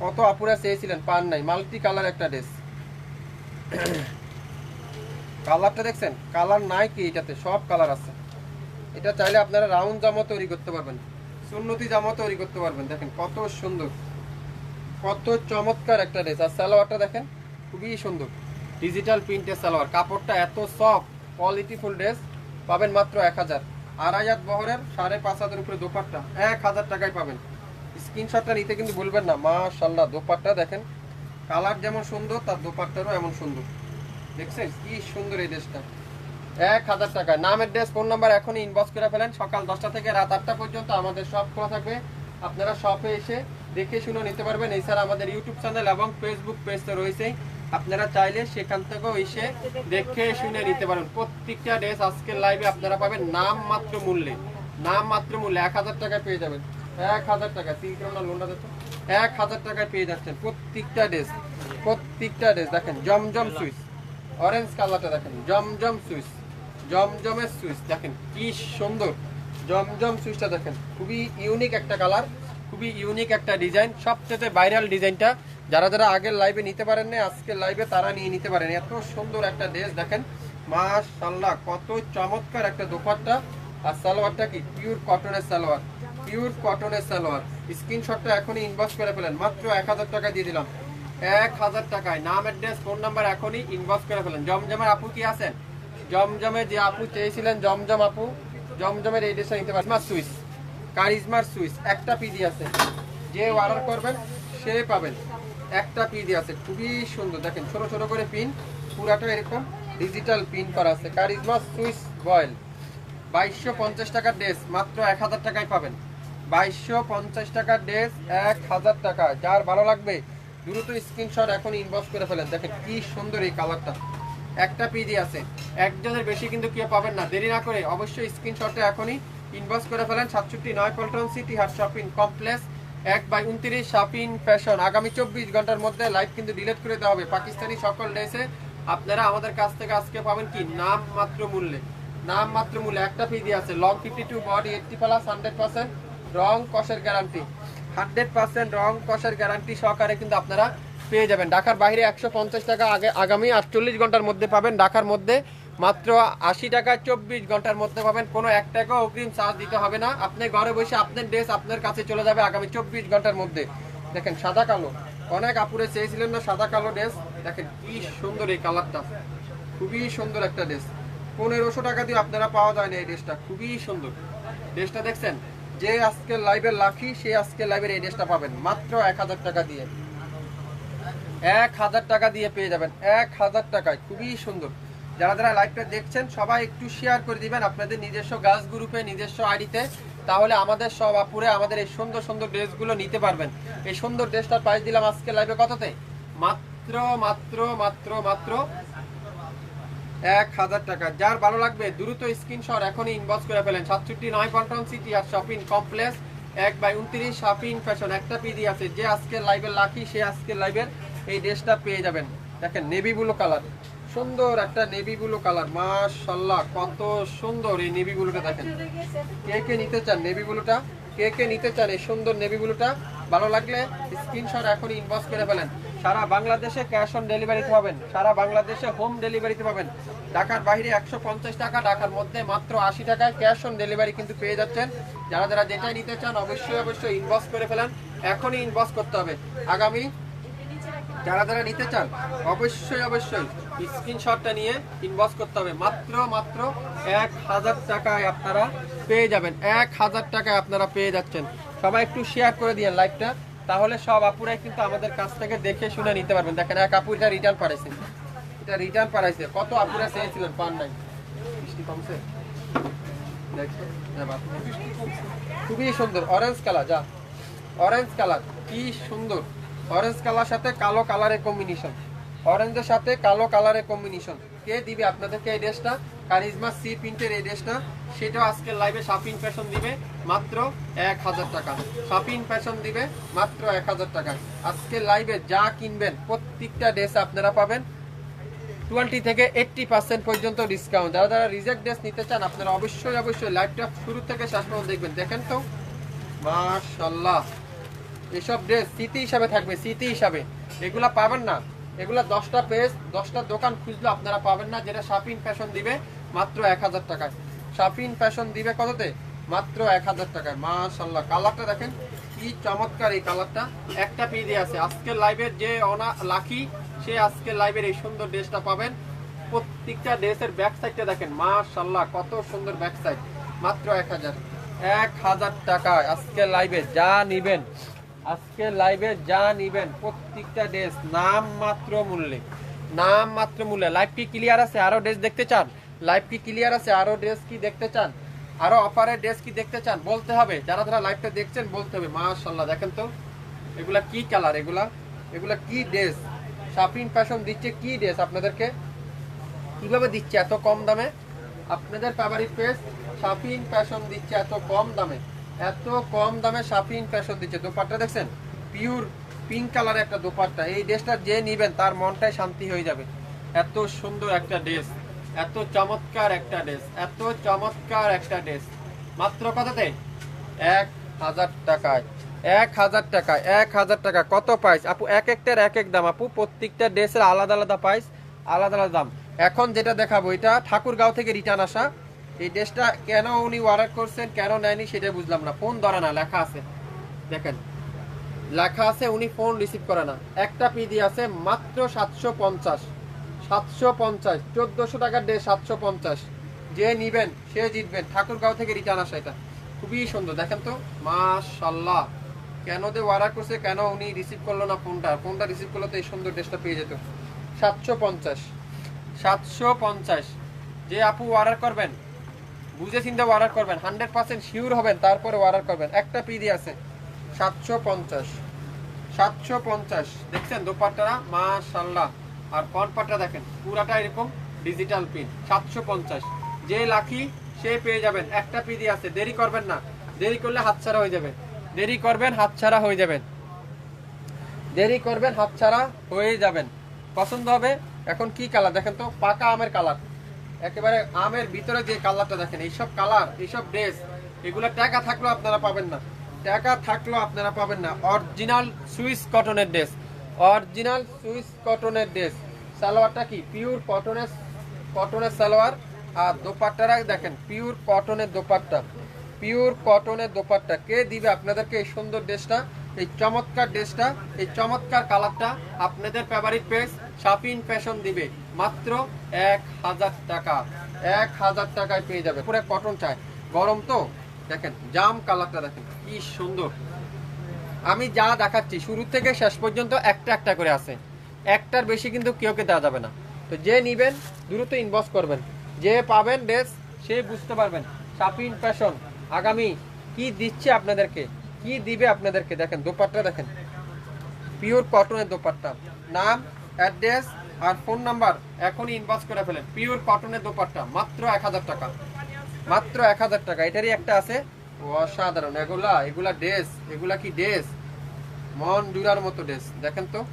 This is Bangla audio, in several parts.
কত আপুরা চেয়েছিলেন, পান নাই। মাল্টি কালার একটা ড্রেস। কালারটা দেখছেন? কালার নাই কি এটাতে? সব কালার আছে। এটা চাইলে আপনারা রাউন্ড জামা তৈরি করতে পারবেন। সুন্নতি জামা তৈরি করতে পারবেন। দেখেন কত সুন্দর। কত চমৎকার একটা ড্রেস। আর সালোয়ারটা দেখেন, খুবই সুন্দর। ডিজিটাল প্রিন্টের সালোয়ার। কাপড়টা এত সফট, কোয়ালিটিফুল ড্রেস। পাবেন মাত্র এক হাজার। আড়াই হাত বহরের সাড়ে পাঁচ হাজার উপরে দোপাট্টা। এক হাজার টাকায় পাবেন। স্ক্রিনশটটা নিতে কিন্তু বলবেন না মাশাল্লাহ দোপাট্টা দেখেন, কালার যেমন সুন্দর, তার দোপাট্টারও এমন সুন্দর। দেখছেন? কি সুন্দর এই ড্রেসটা। এক হাজার টাকা নামের ড্রেস, ফোন নাম্বার এখনই ইনবক্স করে ফেলেন। সকাল দশটা থেকে রাত আটটা পর্যন্ত আমাদের শপ খোলা থাকবে। আপনারা শপে এসে দেখে শুনে নিতে পারবেন। এছাড়া আমাদের ইউটিউব চ্যানেল এবং ফেসবুক পেজ তো রয়েছেই। আপনারা চাইলে সেখান থেকেও এসে দেখে শুনে নিতে পারেন। প্রত্যেকটা ড্রেস আজকের লাইভে আপনারা পাবেন নাম মাত্র মূল্যে। নাম মাত্র মূল্যে। এক হাজার টাকায় পেয়ে যাবেন। এক হাজার টাকা, তিন কিলো লোনটা এক হাজার টাকায় পেয়ে যাচ্ছেন প্রত্যেকটা ড্রেস প্রত্যেকটা ড্রেস। দেখেন, জমজম সুইচ অরেঞ্জ কালারটা দেখেন, জমজম সুইচ জমজমের সুইচ দেখেন, কি সুন্দর। জমজম সুইচটা দেখেন, খুবই ইউনিক একটা কালার খুবই ইউনিক একটা ডিজাইন সবচেয়ে ভাইরাল ডিজাইনটা যারা যারা আগের লাইভে নিতে পারেন না আজকের লাইভে তারা নিয়ে নিতে পারেন। এত সুন্দর একটা ড্রেস দেখেন মাশাল্লাহ কত চমৎকার একটা দোপাট্টা। আর সালোয়ারটা কি? পিওর কটনের সালোয়ার। পিওর কটনের সালোয়ার। স্ক্রিনশটটা এখনই ইনবক্স করে ফেলেন। মাত্র এক হাজার টাকা দিয়ে দিলাম। এক হাজার টাকায়। নাম অ্যাড্রেস ফোন নাম্বার এখনই ইনবক্স করে ফেলেন। জমজমের আপু কি আছেন? জমজমে যে আপু চেয়েছিলেন, জমজম আপু, জমজমের এই ড্রেসটা নিতে পারবেন সুইচ কারিজমার সুইচ একটা পিজি আছে। যে অর্ডার করবেন, সে পাবেন। একটা পিজি আছে। খুবই সুন্দর। দেখেন, ছোট ছোট করে পিন পুরাটা এরকম ডিজিটাল পিন করা আছে। কারিজমা সুইচ বয়েল বাইশশো পঞ্চাশ টাকার ড্রেস মাত্র এক হাজার টাকায় পাবেন। বাইশশো পঞ্চাশ টাকার ড্রেস এক হাজার টাকা। যার ভালো লাগবে, দ্রুত স্ক্রিনশট এখন ইনবক্স করে ফেলেন। দেখেন কি সুন্দর এই কালারটা একটা পিজি আছে। একজনের বেশি কিন্তু কেউ পাবেন না। দেরি না করে অবশ্যই স্ক্রিনশটটা এখনই ইনবক্স করে ফেলেন। সাতষট্টি Naya Paltan City Heart shopping complex এক বাই উনত্রিশ শপিং ফ্যাশন আগামী চব্বিশ ঘণ্টার মধ্যে লাইভ কিন্তু ডিলিট করে দেওয়া হবে। পাকিস্তানি সকল ড্রেসে আপনারা আমাদের কাছ থেকে আজকে পাবেন কি? নাম মাত্র মূল্যে। নাম মাত্র মূল্যে। একটা পিজি আছে। Long fifty two body eighty plus hundred percent রং কষের গ্যারান্টি হান্ড্রেড পার্সেন্ট রং কষের গ্যারান্টি সহকারে কিন্তু আপনারা পেয়ে যাবেন। ঢাকার বাইরে একশো পঞ্চাশ টাকা আগে আগামী আটচল্লিশ ঘণ্টার মধ্যে পাবেন। ঢাকার মধ্যে মাত্র আশি টাকা চব্বিশ ঘণ্টার মধ্যে পাবেন। কোনো এক টাকা অগ্রিম চার্জ দিতে হবে না। আপনি ঘরে বসে আপনার ড্রেস আপনার কাছে চলে যাবে আগামী চব্বিশ ঘণ্টার মধ্যে। দেখেন, সাদা কালো। অনেক আপুরে চেয়েছিলেন না সাদা কালো ড্রেস দেখেন, কি সুন্দর এই কালারটা খুবই সুন্দর একটা ড্রেস পনেরোশো টাকা দিয়ে আপনারা পাওয়া যায় না এই ড্রেসটা খুবই সুন্দর। ড্রেসটা দেখছেন? যে আজকে লাইভের লাকি, সে আজকে লাইভের এই ড্রেসটা পাবেন। মাত্র এক হাজার টাকা দিয়ে। এক হাজার টাকা দিয়ে পেয়ে যাবেন। এক হাজার টাকায়। খুবই সুন্দর। যারা যারা লাইভটা দেখছেন, সবাই একটু শেয়ার করে দিবেন আপনাদের নিজস্ব গাছ গ্রুপে নিজস্ব আইডিতে। তাহলে আমাদের সব আপুরে আমাদের এই সুন্দর সুন্দর ড্রেসগুলো নিতে পারবেন। এই সুন্দর ড্রেসটার প্রাইস দিলাম আজকে লাইভে কততে? মাত্র মাত্র মাত্র মাত্র এক হাজার টাকা। যার ভালো লাগবে, দ্রুত স্ক্রিনশট এখনই ইনবক্স করে ফেলেন। সাতষট্টি নয় পল্টন সিটি আর শপিং কমপ্লেক্স এক বাই উনত্রিশ শপিং ফ্যাশন একটা পিডি আছে, যে আজকের লাইভের লাকি সে আজকের লাইভের এই ড্রেসটা পেয়ে যাবেন। দেখেন নেভি ব্লু কালার সুন্দর একটা নেভি ব্লু কালার মাশাল্লাহ কত সুন্দর এই নেভি ব্লুটা দেখেন। কে কে নিতে চান নেভি ব্লুটা কে কে নিতে চান এই সুন্দর নেভি ব্লুটা ভালো লাগলে স্ক্রিনশট এখন ইনবক্স করে ফেলেন। সারা বাংলাদেশে ক্যাশ অন ডেলিভারিতে পাবেন। সারা বাংলাদেশে হোম ডেলিভারিতে পাবেন। ঢাকার বাইরে একশো পঞ্চাশ টাকা, ঢাকার মধ্যে মাত্র আশি টাকায় ক্যাশ অন ডেলিভারি কিন্তু পেয়ে যাচ্ছেন। যারা যারা যেটাই নিতে চান, অবশ্যই অবশ্যই ইনবক্স করে ফেলেন। এখনই ইনবক্স করতে হবে। আগামী যারা যারা নিতে চান, অবশ্যই অবশ্যই স্ক্রিনশটটা নিয়ে ইনবক্স করতে হবে। মাত্র মাত্র এক হাজার টাকায় আপনারা পেয়ে যাবেন। এক হাজার টাকায় আপনারা পেয়ে যাচ্ছেন। সবাই একটু শেয়ার করে দিয়েন লাইভটা তাহলে সব আপুরাই কিন্তু আমাদের কাছ থেকে দেখে শুনে নিতে পারবেন। দেখেন, এক আপু এটা রিটার্ন পাঠাইছে। এটা রিটার্ন পাঠাইছে। কত আপুরা চেয়েছিলেন? পান নাই। বৃষ্টি কমছে। খুবই সুন্দর। অরেঞ্জ কালার যা। অরেঞ্জ কালার কি সুন্দর। অরেঞ্জ কালার সাথে কালো কালারের কম্বিনেশন অরেঞ্জের সাথে কালো কালারের কম্বিনেশন কে দিবে আপনাদেরকে এই ড্রেসটা। কারিজমা সি প্রিন্টের এই ড্রেসটা। সেটাও আজকের লাইভে শপিং ফ্যাশন দিবে মাত্র এক হাজার টাকা। শপিং ফ্যাশন দিবে মাত্র এক হাজার টাকা। আজকে লাইভে যা কিনবেন, প্রত্যেকটা ড্রেস আপনারা পাবেন। টোয়েন্টি থেকে এইট্টি পার্সেন্ট পর্যন্ত ডিসকাউন্ট যারা যারা রিজেক্ট ড্রেস নিতে চান, আপনারা অবশ্যই অবশ্যই লাইভটা শুরু থেকে শেষ পর্যন্ত দেখবেন। দেখেন তো। মাশাল্লাহ এসব ড্রেস স্মৃতি হিসাবে থাকবে, স্মৃতি হিসাবে। এগুলা পাবেন না। এগুলা দশটা পেজ, দশটা দোকান খুঁজলে আপনারা পাবেন না, যেটা শাপিং ফ্যাশন দিবে মাত্র এক হাজার টাকায়। শাপিং ফ্যাশন দিবে কততে? মাত্র এক হাজার টাকায়। মাশাল্লাহ কালারটা দেখেন, কি চমৎকার এই কালারটা। একটা পিদি আছে। আজকের লাইভের যে অনা লাকি, সে আজকের লাইভের এই সুন্দর ড্রেসটা পাবেন। প্রত্যেকটা ড্রেসের ব্যাক সাইডটা দেখেন মাশাল্লাহ কত সুন্দর ব্যাক সাইড মাত্র এক হাজার। এক হাজার টাকায় আজকে লাইভে যা নিবেন আজকে লাইভে যা নিবেন প্রত্যেকটা ড্রেস নাম মাত্র মূল্যে। নাম মাত্র মূল্যে। লাইভ কি ক্লিয়ার আছে? আরও ড্রেস দেখতে চান? লাইভ কি ক্লিয়ার আছে? আরও ড্রেস কি দেখতে চান? আরও অফারের ড্রেস কি দেখতে চান? বলতে হবে। যারা যারা লাইভটা দেখছেন, বলতে হবে মাশাল্লাহ দেখেন তো। এগুলা কি কালার এগুলা? এগুলা কি ড্রেস শাপিং ফ্যাশন দিচ্ছে কি ড্রেস আপনাদেরকে? কীভাবে দিচ্ছে? এত কম দামে? আপনাদের ফেভারিট পেজ শাপিং ফ্যাশন দিচ্ছে এত কম দামে। এত কম দামে শাপিং ফ্যাশন দিচ্ছে, দোপাট্টা দেখছেন? পিওর পিঙ্ক কালারের একটা দোপাট্টা। এই ড্রেসটা যে নিবেন, তার মনটাই শান্তি হয়ে যাবে। এত সুন্দর একটা ড্রেস, এত চমৎকার একটা ড্রেস, এত চমৎকার একটা ড্রেস। মাত্র কততে? এক হাজার টাকায়, এক হাজার টাকায়, এক হাজার টাকা। কত প্রাইস আপু, এক একটার এক এক দাম। আপু, প্রত্যেকটা ড্রেসের আলাদা আলাদা প্রাইস আলাদা আলাদা দাম। এখন যেটা দেখাবো, এটা ঠাকুরগাঁও থেকে রিটার্ন আসা এই ড্রেসটা কেন উনি অর্ডার করছেন, কেন নেয়নি সেটা বুঝলাম না। ফোন ধরে না, লেখা আছে। দেখেন, লেখা আছে উনি ফোন রিসিভ করে না। একটা পিডি আছে মাত্র সাতশো পঞ্চাশ। সাতশো পঞ্চাশ, চোদ্দোশো টাকার ড্রেস সাতশো পঞ্চাশ। যে নিবেন, সে জিতবেন। ঠাকুরগাঁও থেকে রিটার্ন আসা এটা। খুবই সুন্দর। দেখেন তো মাশাল্লাহ কেন যে অর্ডার করছে, কেন উনি রিসিভ করল না ফোনটা? ফোনটা রিসিভ করলে তো এই সুন্দর ড্রেসটা পেয়ে যেত। সাতশো পঞ্চাশ। সাতশো পঞ্চাশ। যে আপু অর্ডার করবেন বুঝে চিন্তা অর্ডার করবেন হান্ড্রেড পার্সেন্ট শিওর হবেন তারপরে অর্ডার করবেন। একটা পিডি আছে, সাতশো পঞ্চাশ। সাতশো পঞ্চাশ। দেখছেন দোপাট্টারা মাশাল্লাহ আর কনপাটটা দেখেন পুরাটা এরকম ডিজিটাল পিন সাতশো পঞ্চাশ। যে লাখি সে পেয়ে যাবেন। একটা পিডি আছে, দেরি করবেন না। দেরি করলে হাতছাড়া হয়ে যাবে। দেরি করবেন, হাতছাড়া হয়ে যাবেন। দেরি করবেন, হাতছাড়া হয়ে যাবেন। পছন্দ হবে? এখন কি কালার দেখেন তো, পাকা আমের কালার একেবারে আমের ভিতরে যে কালারটা দেখেন, এইসব কালার এইসব ড্রেস এগুলো টাকা থাকলেও আপনারা পাবেন না। টাকা থাকলেও আপনারা পাবেন না। অরিজিনাল সুইস কটনের ড্রেস অরিজিনাল সুইস কটনের ড্রেস সালোয়ারটা কি? পিওর কটনের কটনের সালোয়ার। আর দোপাট্টারা দেখেন পিওর কটনের দোপাট্টা। পিওর কটনের দোপাট্টা। কে দিবে আপনাদেরকে এই সুন্দর ড্রেসটা এই চমৎকার ড্রেসটা এই চমৎকার কালারটা আপনাদের ফেভারিট পেজ শাপিং ফ্যাশন দিবে। মাত্র এক হাজার টাকা। এক হাজার টাকায় পেয়ে যাবে পুরো কটন চাই। গরম তো? দেখেন, জাম কালারটা দেখেন, কি সুন্দর। আমি যা দেখাচ্ছি, শুরু থেকে শেষ পর্যন্ত একটা একটা করে আছে। একটার বেশি কিন্তু কেউকে দেওয়া যাবে না। তো যে নিবেন, দ্রুত ইনবক্স করবেন। যে পাবেন ড্রেস সে বুঝতে পারবেন। শাপিং ফ্যাশন আগামী কি দিচ্ছে আপনাদেরকে? কি দিবে আপনাদেরকে? দেখেন, দোপাট্টা দেখেন। পিওর কটনের দোপাট্টা। নাম অ্যাড্রেস আর ফোন নাম্বার এখনই ইনবক্স করে ফেলেন। পিওর কটনের দোপাট্টা, মাত্র এক হাজার টাকা। মাত্র এক হাজার টাকা। এটারই একটা আছে, অসাধারণ। এগুলা এগুলা ড্রেস এগুলা কি ড্রেস মন জুড়ার মতো ড্রেস দেখেন তো।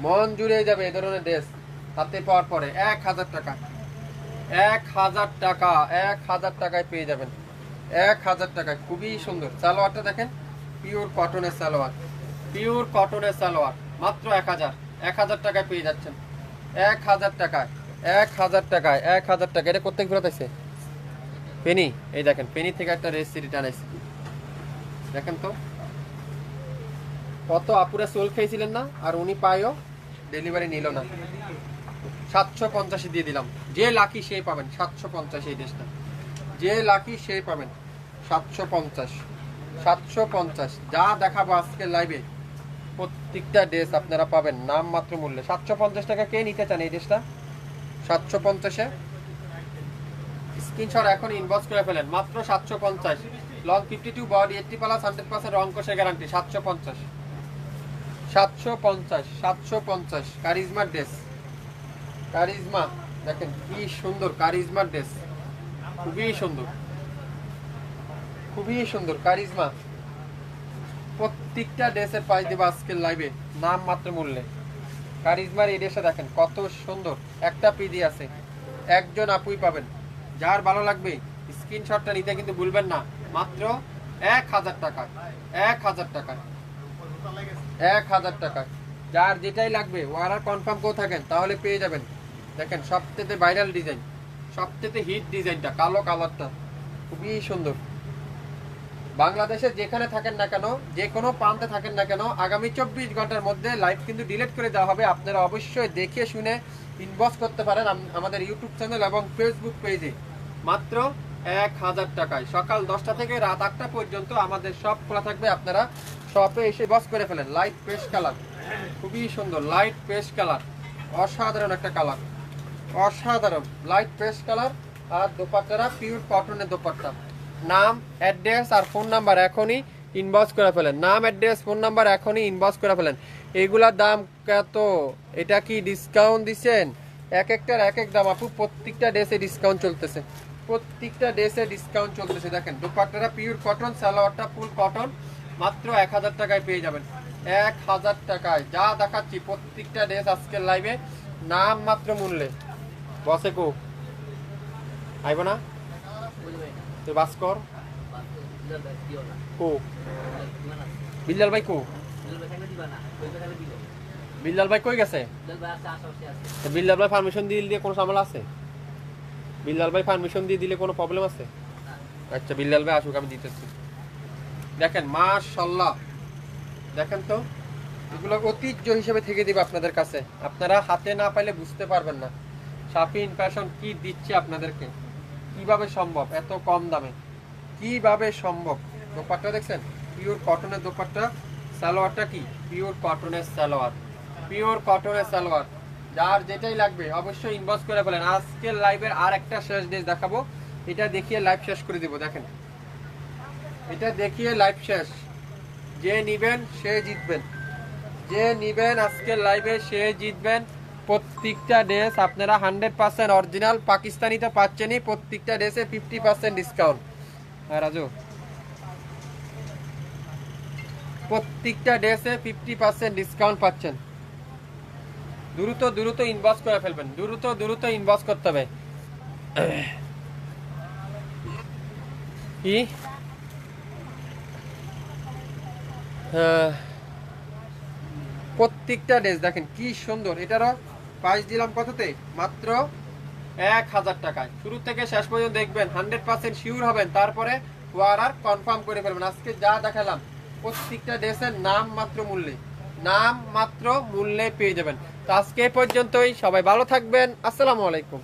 মন জুড়ে যাবে এ ধরনের ড্রেস হাতে পাওয়ার পরে এক হাজার টাকা। এক হাজার টাকা, এক হাজার টাকায় পেয়ে যাবেন। এক হাজার টাকায়। খুবই সুন্দর। সালোয়ারটা দেখেন। পিওর কটনের সালোয়ার। পিওর কটনের সালোয়ার। মাত্র এক হাজার। এক হাজার টাকায় পেয়ে যাচ্ছেন। এক হাজার টাকায়, এক হাজার টাকায়, এক হাজার টাকা এটা কোথেকে ফেরত আছে পেনি, এই দেখেন, পেনি থেকে একটা রেসি রিটার্ন আছে দেখেন তো। কত আপুরা সোল খেয়েছিলেন না? আর উনি পায়ও ডেলিভারি নিল না। সাতশো পঞ্চাশে দিয়ে দিলাম। যে লাকি সেই পাবেন, সাতশো পঞ্চাশ এই দেশটা। যে লাকি সেই পাবেন, সাতশো পঞ্চাশ। সাতশো পঞ্চাশ। যা দেখাবো আজকে লাইভে প্রত্যেকটা ড্রেস আপনারা পাবেন, নাম মাত্র মূল্যে। সাতশো পঞ্চাশ টাকা কে নিতে চান এই ড্রেসটা সাতশো পঞ্চাশে? স্ক্রিনশট এখন ইনবক্স করে ফেলেন। মাত্র সাতশো পঞ্চাশ। Long fifty two body eighty plus hundred percent রং কোষের গ্যারান্টি সাতশো পঞ্চাশ। সাতশো পঞ্চাশ সাতশো পঞ্চাশ। কারিজমা ড্রেস কারিজমা দেখেন কি সুন্দর কারিজমা ড্রেস খুবই সুন্দর। খুবই সুন্দর কারিজমা প্রত্যেকটা ড্রেসের প্রাইস দেবো আজকের লাইভে নাম মাত্র মূল্যে। কারিজমার এই ড্রেসটা দেখেন, কত সুন্দর। একটা পিডি আছে। একজন আপুই পাবেন। যার ভালো লাগবে স্ক্রিনশটটা নিতে কিন্তু ভুলবেন না। মাত্র এক হাজার টাকায় এক হাজার টাকায় এক হাজার টাকায় যার যেটাই লাগবে ওয়ারার কনফার্ম করে থাকেন, তাহলে পেয়ে যাবেন। দেখেন সবথেকে ভাইরাল ডিজাইন সবথেকে হিট ডিজাইনটা কালো কালারটা খুবই সুন্দর। বাংলাদেশে যেখানে থাকেন না কেন, যে কোনো প্রান্তে থাকেন না কেন, আগামী চব্বিশ ঘণ্টার মধ্যে লাইভ কিন্তু ডিলিট করে দেওয়া হবে। আপনারা অবশ্যই দেখে শুনে ইনবক্স করতে পারেন আমাদের ইউটিউব চ্যানেল এবং ফেসবুক পেজে মাত্র এক হাজার টাকায়। সকাল দশটা থেকে রাত আটটা পর্যন্ত আমাদের সব খোলা থাকবে। আপনারা শপে এসে বস করে ফেলেন। লাইট পেস্ট কালার খুবই সুন্দর। লাইট পেস্ট কালার অসাধারণ একটা কালার অসাধারণ। লাইট পেস্ট কালার আর দোপাট্টারা পিওর কটনের দোপাট্টা। নাম অ্যাড্রেস আর ফোন নাম্বার এখনই ইনবক্স করে ফেলেন। নাম অ্যাড্রেস ফোন নাম্বার এখনই ইনবক্স করে ফেলেন। এইগুলার দাম কত? এটা কি ডিসকাউন্ট দিচ্ছেন? এক একটার এক এক দাম। আপু, প্রত্যেকটা ড্রেসে ডিসকাউন্ট চলতেছে। প্রত্যেকটা ড্রেসে ডিসকাউন্ট চলতেছে। দেখেন দোপাট্টারা পিওর কটন সালোয়ারটা ফুল কটন মাত্র এক হাজার টাকায় পেয়ে যাবেন। এক হাজার টাকায়। যা দেখাচ্ছি, প্রত্যেকটা ড্রেস আজকের লাইভে নাম মাত্র মূল্যে। বসে কো। আইব না? তুই বাস কর। কো। বিল্লাল ভাই কো? বিল্লাল ভাই কই গেছে? বিল্লাল ভাই পারমিশন দিয়ে দিলে কোনো ঝামেলা আছে? বিল্লাল ভাই পারমিশন দিয়ে দিলে কোনো প্রবলেম আছে? আচ্ছা বিল্লাল ভাই আসুক, আমি দিতেছি। দেখেন মাশাল্লাহ দেখেন তো, এগুলো ঐতিহ্য হিসেবে থেকে দিবে আপনাদের কাছে। আপনারা হাতে না পাইলে বুঝতে পারবেন না। শাফিন, ফ্যাশন কি দিচ্ছে আপনাদেরকে? কীভাবে সম্ভব? এত কম দামে। কীভাবে সম্ভব? দোপাট্টা দেখছেন? পিওর কটনের দোপাট্টা। সালোয়ারটা কি? পিওর কটনের সালোয়ার। পিওর কটনের সালোয়ার। যার যেটাই লাগবে, অবশ্যই ইনবক্স করে বলেন। আজকের লাইভের আর একটা শেষ ডেজ দেখাবো। এটা দেখিয়ে লাইভ শেষ করে দিব, দেখেন। এটা দেখিয়ে লাইভ শেষ। যে নিবেন, সে জিতবেন। যে নিবেন, আজকের লাইভে সে জিতবেন। প্রত্যেকটা ড্রেস আপনারা হান্ড্রেড পার্সেন্ট অরিজিনাল পাকিস্তানিতে পাচ্ছেনই, প্রত্যেকটা ড্রেসে ফিফটি পার্সেন্ট ডিসকাউন্ট হ্যাঁ রাজু? প্রত্যেকটা ড্রেসে ফিফটি পার্সেন্ট ডিসকাউন্ট পাচ্ছেন। দ্রুত দ্রুত ইনবক্স করে ফেলবেন। দ্রুত দ্রুত ইনবক্স করতে হবে। কি? প্রত্যেকটা ড্রেস দেখেন, কি সুন্দর। এটারও প্রাইস দিলাম কততে? মাত্র এক হাজার টাকায়। শুরু থেকে শেষ পর্যন্ত দেখবেন হান্ড্রেড পার্সেন্ট শিওর হবেন, তারপরে অর্ডার কনফার্ম করে ফেলবেন। আজকে যা দেখালাম, প্রত্যেকটা ড্রেসের নাম মাত্র মূল্যে, নাম মাত্র মূল্যে পেয়ে যাবেন। তো আজকে পর্যন্তই, সবাই ভালো থাকবেন, আসসালামু আলাইকুম।